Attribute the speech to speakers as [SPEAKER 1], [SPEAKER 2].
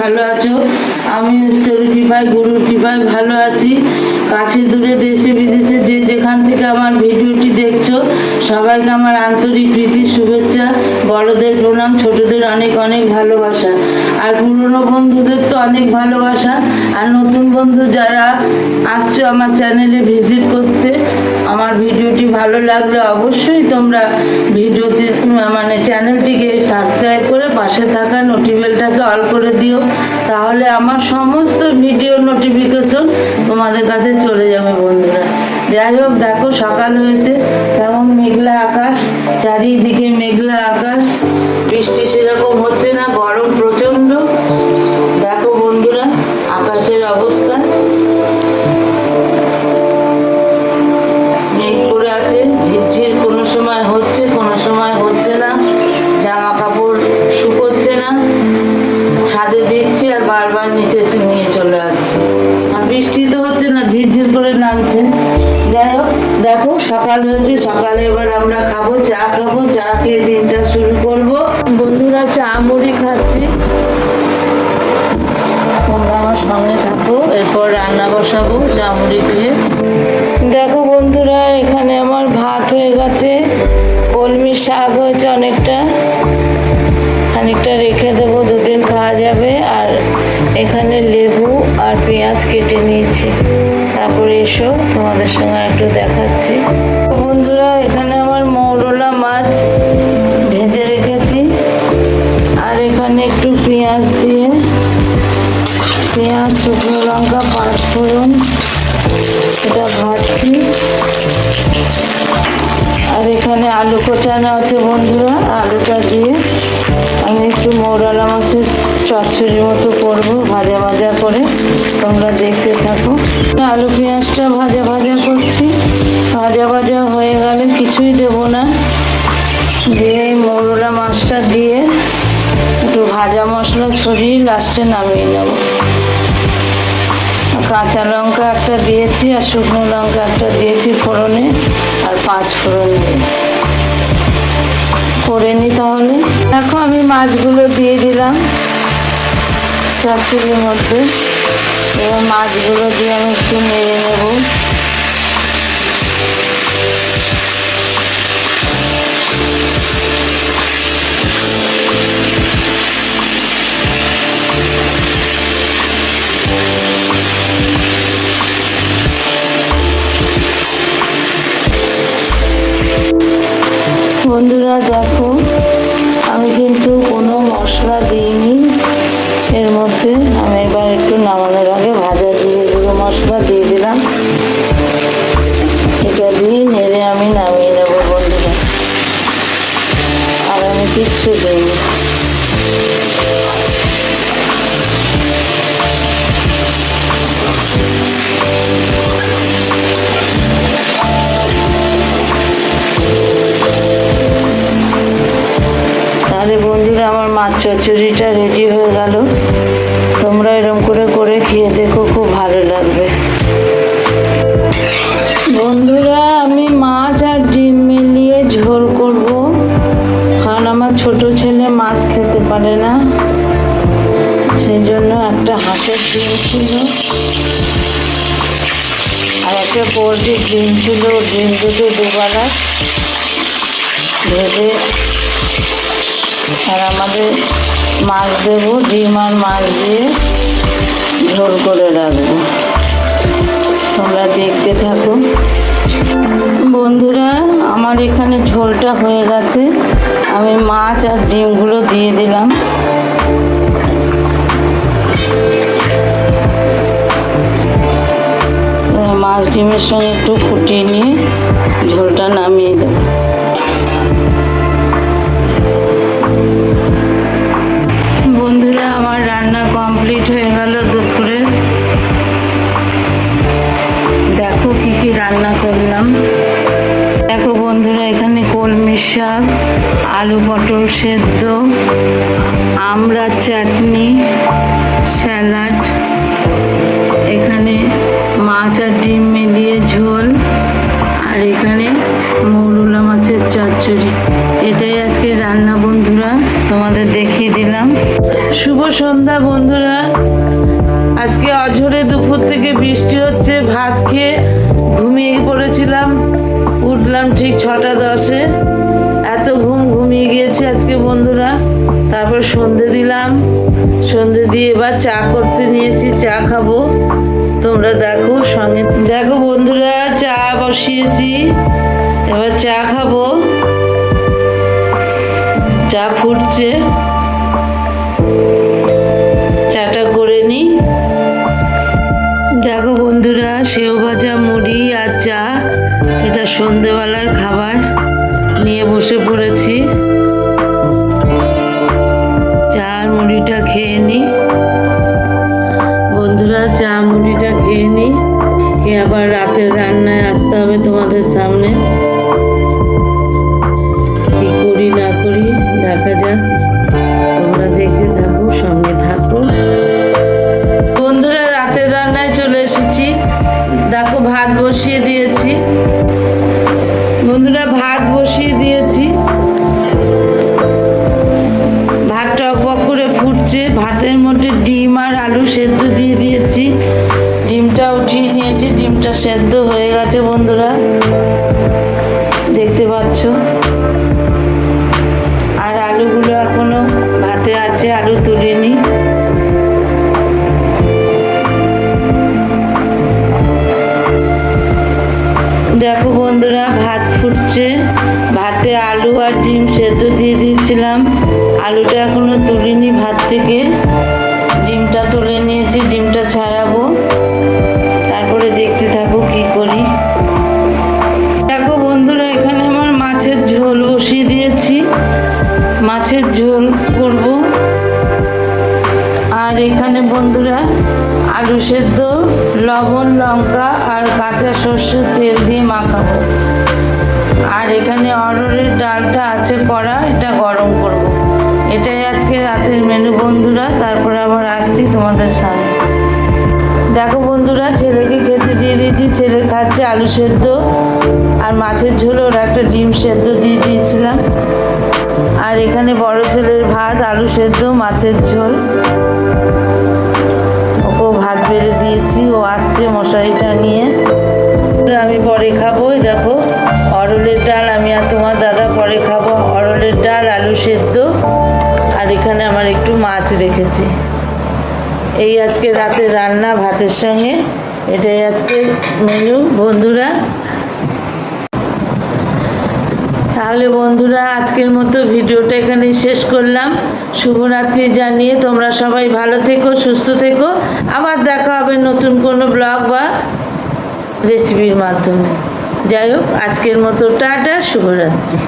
[SPEAKER 1] ভালো আছো? আমি ঈশ্বরের কৃপায়, গুরুর কৃপায় ভালো আছি। কাছে দূরে দেশে বিদেশে যে যেখান থেকে আমার ভিডিওটি দেখছ, সবাইকে আমার আন্তরিক প্রীতি শুভেচ্ছা, বড়দের প্রণাম, ছোটদের অনেক অনেক ভালোবাসা। আর পুরনো বন্ধুদের তো অনেক ভালোবাসা, আর নতুন বন্ধু যারা আসছো আমার চ্যানেলে ভিজিট করতে, আমার ভিডিওটি ভালো লাগলে অবশ্যই তোমরা ভিডিওতে মানে চ্যানেলটিকে সাবস্ক্রাইব করে পাশে থাকা নোটিবেলটাকে অল করে দিও, তাহলে আমার সমস্ত ভিডিও নোটিফিকেশন তোমাদের কাছে চলে যাবে বন্ধুরা। যাই হোক, দেখো সকাল হয়েছে তেমন মেঘলা আকাশ, চারিদিকে মেঘলা আকাশ, বৃষ্টি সেরকম হচ্ছে না, গরম সকাল হয়েছে সকালে এবার আমরা খাব, চা খাব, চা খেয়ে দিনটা শুরু করব। বন্ধুরা, চা মুড়ি খাচ্ছি। আমার সঙ্গে থাকো, এরপর রান্না বসাবো, চা মুড়ি দেখো বন্ধুরা, এখানে আমার ভাত হয়ে গেছে কলমির শাক হয়েছে দেখাচ্ছি বন্ধুরা, এখানে আমার মৌরলা মাছ ভেজে রেখেছি। আর এখানে একটু পেঁয়াজ দিয়ে, পেঁয়াজ, শুকনো লঙ্কা পাঁচফোড়ন এটা ভাজছি। আর এখানে আলু কোচানো আছে বন্ধুরা, আলুটা দিয়ে। আমি একটু মৌরালা মাছের চচ্চড়ি মতো করব ভাজা ভাজা করে। তোমরা দেখতে থাকো। আলু পেঁয়াজটা ভাজা ভাজা করছি। ভাজা ভাজা হয়ে গেলে কিছুই দেব না। দিয়ে মৌরলা মাছটা দিয়ে একটু ভাজা মশলা ছড়িয়ে লাস্টে নামিয়ে নেব। কাঁচা লঙ্কা একটা দিয়েছি আর শুকনো লঙ্কা একটা দিয়েছি ফোড়নে আর পাঁচ ফোড়ন দিয়ে। করে নি তাহলে। দেখো আমি মাছগুলো দিয়ে দিলাম। চচ্চড়ির মধ্যে এবং মাছগুলো দিয়ে আমি একটু নেড়ে নেব। দিইনি তাহলে বন্ধুরা, আমার মাছ চচ্চড়িটা রেডি হয়ে গেল। তোমরা এরম করে করে খেয়ে দেখো, খুব ভালো লাগবে। বন্ধুরা পারে না। সেই জন্য একটা হাঁসের ডিম ছিল। আর একটা পোলট্রির ডিম ছিল ডিম দুটো দুবেলা ভেবে আর আমাদের মাছ দেবো, ডিম আর মাছ দিয়ে ঝোল করে রাখব। তোমরা দেখতে থাকো। বন্ধুরা, আমার এখানে ঝোলটা হয়ে গেছে। আমি মাছ আর ডিমগুলো দিয়ে দিলাম। মাছ ডিমের সঙ্গে একটু ফুটিয়ে নিয়ে ঝোলটা নামিয়ে দেবো। বন্ধুরা, আমার রান্না কমপ্লিট হয়ে গেল দুপুরে। দেখো কি কি রান্না করলাম। দেখো বন্ধুরা, এখানে কলমি শাক আলু পটল সেদ্ধ আমড়ার চাটনি, স্যালাড, এখানে মাছ আর ডিম মিলিয়ে ঝোল, আর এখানে মৌরুলা মাছের চচ্চড়ি। এটাই আজকে রান্না বন্ধুরা, তোমাদের দেখিয়ে দিলাম। শুভ সন্ধ্যা বন্ধুরা। আজকে অঝরে দুপুর থেকে বৃষ্টি হচ্ছে, ভাত খেয়ে ঘুমিয়ে পড়েছিলাম, উঠলাম ঠিক ছটা দশে। গিয়েছে আজকে বন্ধুরা। তারপর সন্ধে দিলাম। সন্ধে দিয়ে এবার চা করতে নিয়েছি, চা খাব। তোমরা দেখো সঙ্গে। দেখো বন্ধুরা, চা বসিয়েছি। এবার চা খাব। চা ফুটছে। চাটা করে নিই দেখো বন্ধুরা, সেও ভাজা মুড়ি আর চা। এটা সন্ধেবেলার খাবার। নিয়ে বসে পড়েছি। আর মুড়িটা খেয়ে নিই বন্ধুরা, চা মুড়িটা খেয়ে নিই খেয়ে আবার রাতের রান্নায় আসতে হবে তোমাদের সামনে। কি করি, না করি, দেখা যাক। তোমরা দেখতে থাকো, সঙ্গে থাকো। বন্ধুরা, রাতের রান্নায় চলে এসেছি। দেখো, ভাত বসিয়ে দিয়েছি। বন্ধুরা, ভাত বসিয়ে দিয়েছি। ফুটছে। ভাতের মধ্যে ডিম আর আলু সেদ্ধ দিয়ে দিয়েছি। ডিমটা উঠিয়ে নিয়েছি। ডিমটা সেদ্ধ হয়ে গেছে বন্ধুরা। দেখতে পাচ্ছ? আর আলুগুলো এখনও ভাতে আছে, আলু তুলিনি। দেখো কাঁচা সর্ষের তেল দিয়ে মাখাবো। আর এখানে অরড়ের ডালটা আছে করা এটা গরম করব। এটাই আজকে রাতের মেনু বন্ধুরা, তারপরে আবার আসছি তোমাদের সামনে। দেখো বন্ধুরা, ছেলেকে খেতে দিয়ে দিয়েছি, ছেলে খাচ্ছে আলু সেদ্ধ, আর মাছের ঝোল ওর একটা ডিম সেদ্ধ দিয়ে দিয়েছিলাম। আর এখানে বড় ছেলের ভাত, আলু সেদ্ধ, মাছের ঝোল। ভাত বেড়ে দিয়েছি, ও আসছে মশারিটা নিয়ে। আমি পরে খাব দেখো, অরলের ডাল, আমি আর তোমার দাদা পরে খাব। অরলের ডাল, আলু সেদ্ধ, আর এখানে আমার একটু মাছ রেখেছি। এই আজকে রাতে রান্না ভাতের সঙ্গে, এটাই আজকে মেনু বন্ধুরা তাহলে বন্ধুরা, আজকের মতো ভিডিওটা এখানে শেষ করলাম। শুভরাত্রি জানিয়ে তোমরা সবাই ভালো থেকো, সুস্থ থেকো। আবার দেখা হবে নতুন কোনো ব্লগ বা রেসিপির মাধ্যমে। যাই হোক, আজকের মতো টাটা, শুভরাত্রি।